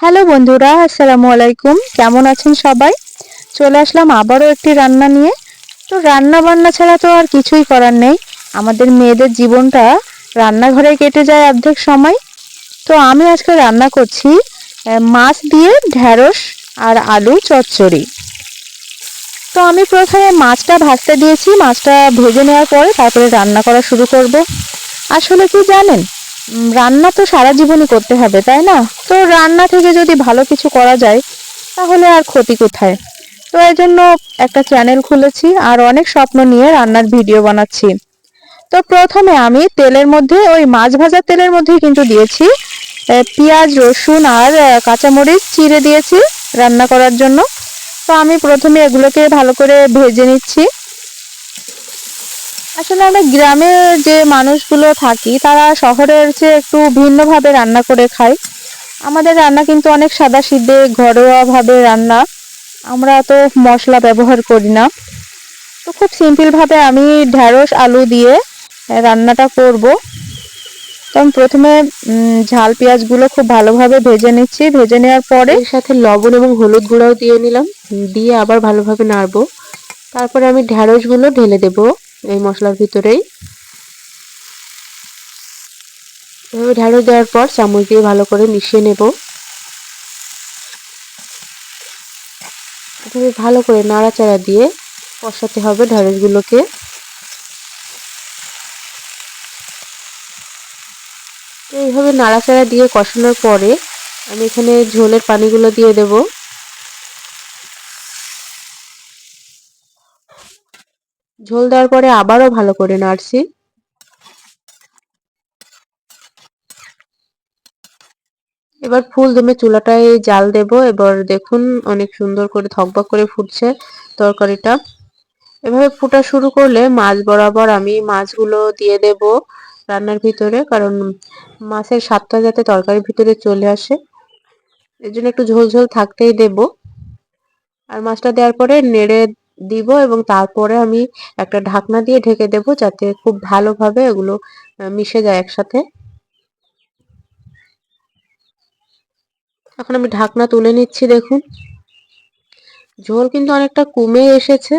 Hello বন্ধুরা, আসসালামু আলাইকুম। কেমন আছেন সবাই? চলে আসলাম আবারও একটি রান্না নিয়ে। তো রান্না বান্না ছাড়া তো আর কিছুই করার নেই। আমাদের মেয়েদের জীবনটা রান্নাঘরে কেটে যায় অর্ধেক সময়। তো আমি আজকে রান্না করছি মাছ দিয়ে ঢ্যাঁড়স আর আলু চচ্চড়ি। তো আমি প্রথমে মাছটা ভাজতে দিয়েছি। মাছটা ভেজে নেওয়ার পরে তারপরে রান্না করা শুরু করব। আসলে কি জানেন রান্না তো সারা জীবনই করতে হবে, তাই না? তো রান্না থেকে যদি ভালো কিছু করা যায়, তাহলে আর ক্ষতি কোথায়? তো এই জন্য একটা চ্যানেল খুলেছি আর অনেক স্বপ্ন নিয়ে রান্নার ভিডিও বানাচ্ছি। তো প্রথমে আমি তেলের মধ্যে, ওই মাছ ভাজা তেলের মধ্যেই কিন্তু দিয়েছি। পেঁয়াজ, রসুন আর কাঁচামরিচ চিড়ে দিয়েছি রান্না করার জন্য। তো আমি প্রথমে এগুলোকে ভালো করে ভেজে নিচ্ছি। আসলে আমরা গ্রামে যে মানুষগুলো থাকি, তারা শহরের চেয়ে একটু ভিন্নভাবে রান্না করে খায় আমাদের রান্না কিন্তু অনেক সাদা সিদ্ধে ঘরোয়া ভাবে রান্না। আমরা তো মশলা ব্যবহার করি না। তো খুব সিম্পল ভাবে আমি ঢ্যাঁড়স, আলু দিয়ে রান্নাটা করব। আমি প্রথমে ঝাল পেঁয়াজগুলো খুব ভালোভাবে ভেজে নিচ্ছি। ভেজে নেওয়ার পরে সাথে লবণ এবং হলুদ গুঁড়াও দিয়ে নিলাম। দিয়ে আবার ভালোভাবে নাড়বো। তারপরে আমি ঢ্যাঁড়সগুলো ঢেলে দেব। এই মশলার ভিতরেই। এভাবে ঢ্যাঁড়স দেওয়ার পর চামচ দিয়ে ভালো করে মিশিয়ে নেব। এভাবে ভালো করে নাড়াচাড়া দিয়ে কষাতে হবে ঢ্যাঁড়স গুলোকে তো এইভাবে নাড়াচাড়া দিয়ে কষানোর পরে আমি এখানে ঝোলের পানিগুলো দিয়ে দেব। ঝোল দেওয়ার পরে আবারও ভালো করে নাড়ছি। এবার ফুল দমে চুলাটায় জাল দেব। এবার দেখুন অনেক সুন্দর করে থকবক করে ফুটছে তরকারিটা। এভাবে ফুটা শুরু করলে মাছ বরাবর আমি মাছগুলো দিয়ে দেব রান্নার ভিতরে, কারণ মাছের স্বাদটা যাতে তরকারির ভিতরে চলে আসে। এর জন্য একটু ঝোল ঝোল থাকতেই দেব। আর মাছটা দেওয়ার পরে নেড়ে দিব এবং তারপরে আমি একটা ঢাকনা দিয়ে ঢেকে দেব যাতে খুব ভালোভাবে এগুলো মিশে যায় একসাথে। এখন আমি ঢাকনা তুলে নিচ্ছি, দেখুন। ঝোল কিন্তু অনেকটা কমে এসেছে।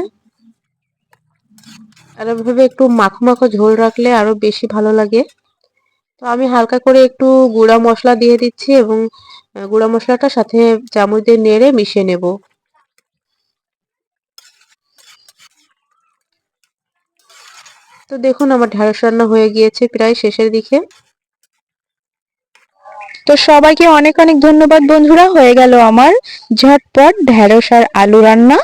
আর এভাবে একটু মাখো মাখো ঝোল রাখলে আরও বেশি ভালো লাগে। তো আমি হালকা করে একটু গুঁড়া মশলা দিয়ে দিচ্ছি এবং গুঁড়া মশলাটা সাথে চামচ দিয়ে নেড়ে মিশিয়ে নেব। তো দেখুন, আমার ঢ্যাঁড়স রান্না হয়ে গিয়েছে প্রায় শেষের দিকে। তো সবাইকে অনেক অনেক ধন্যবাদ বন্ধুরা, হয়ে গেল আমার ঝটপট ঢেঁড়স আর আলু রান্না।